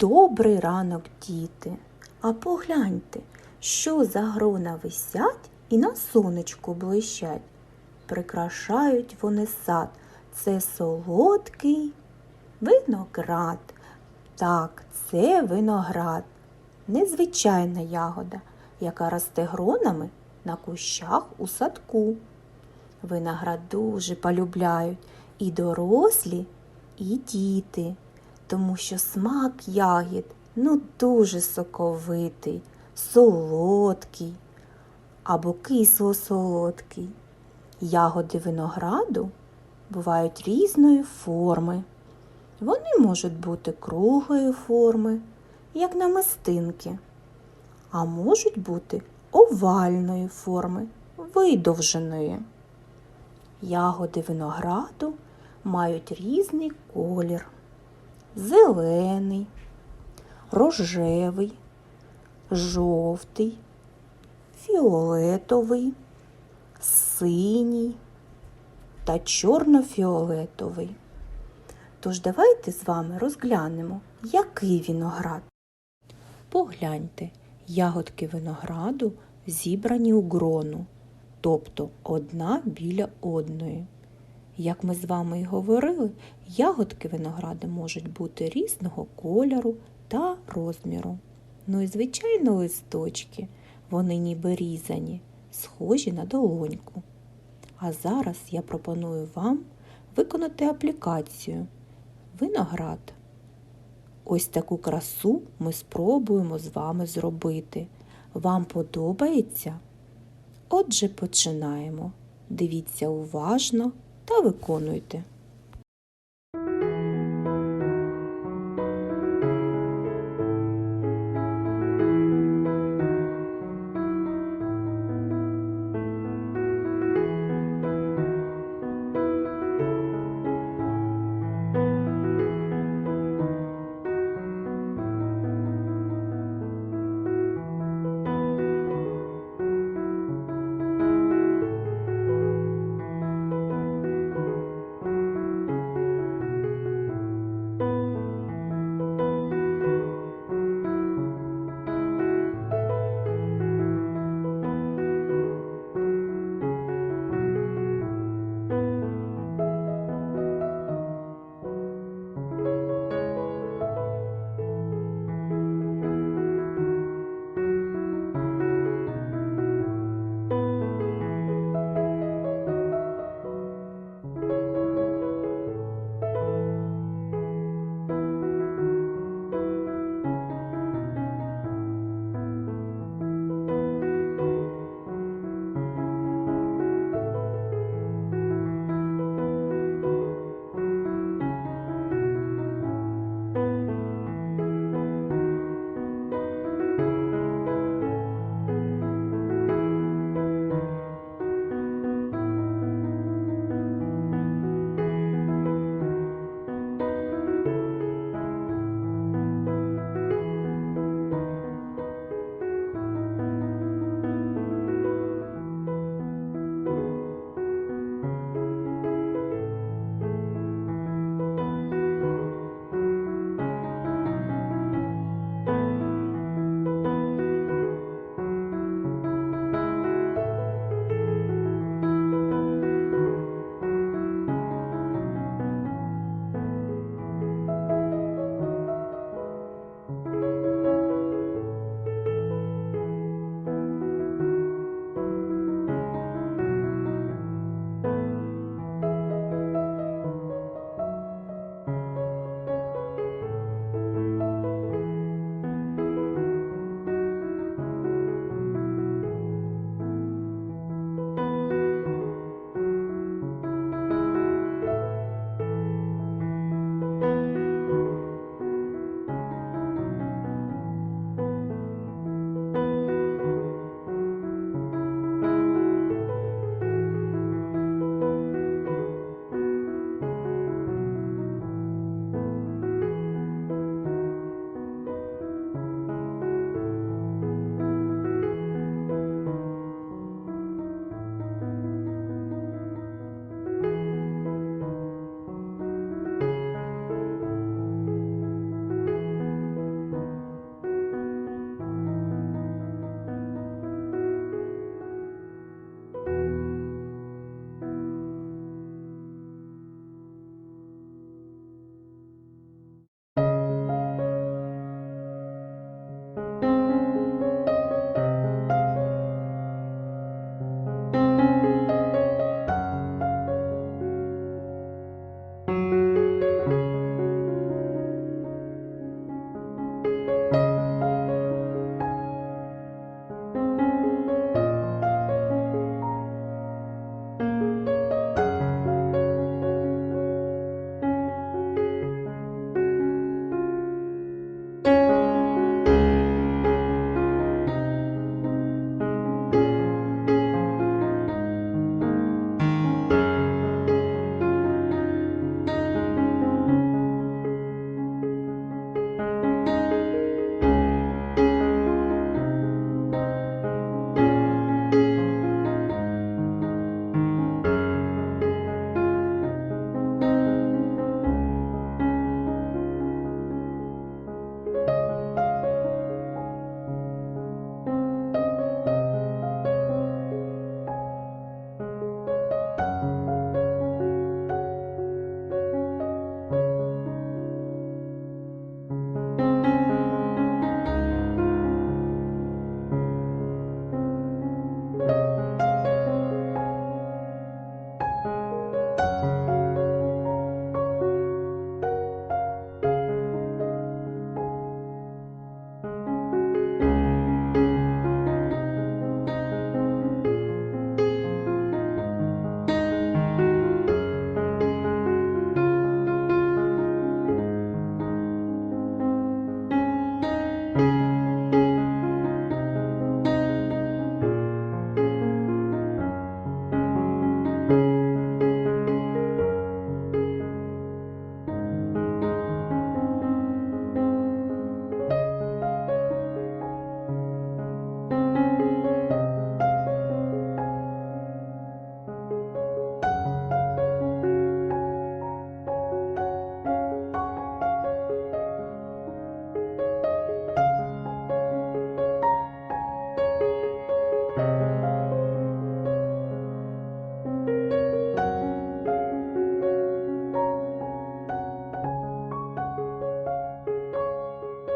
Добрий ранок, діти. А погляньте, що за грона висять і на сонечку блищать. Прикрашають вони сад. Це солодкий виноград. Так, це виноград. Незвичайна ягода, яка росте гронами на кущах у садку. Виноград дуже полюбляють і дорослі, і діти, тому що смак ягід ну дуже соковитий, солодкий або кисло-солодкий. Ягоди винограду бувають різної форми. Вони можуть бути круглої форми, як намистинки, а можуть бути овальної форми, видовженої. Ягоди винограду мають різний колір: зелений, рожевий, жовтий, фіолетовий, синій та чорно-фіолетовий. Тож давайте з вами розглянемо, який виноград. Погляньте, ягодки винограду зібрані у грону, тобто одна біля одної. Як ми з вами і говорили, ягодки винограду можуть бути різного кольору та розміру. Ну і звичайно листочки, вони ніби різані, схожі на долоньку. А зараз я пропоную вам виконати аплікацію виноград. Ось таку красу ми спробуємо з вами зробити. Вам подобається? Отже, починаємо. Дивіться уважно та виконуйте.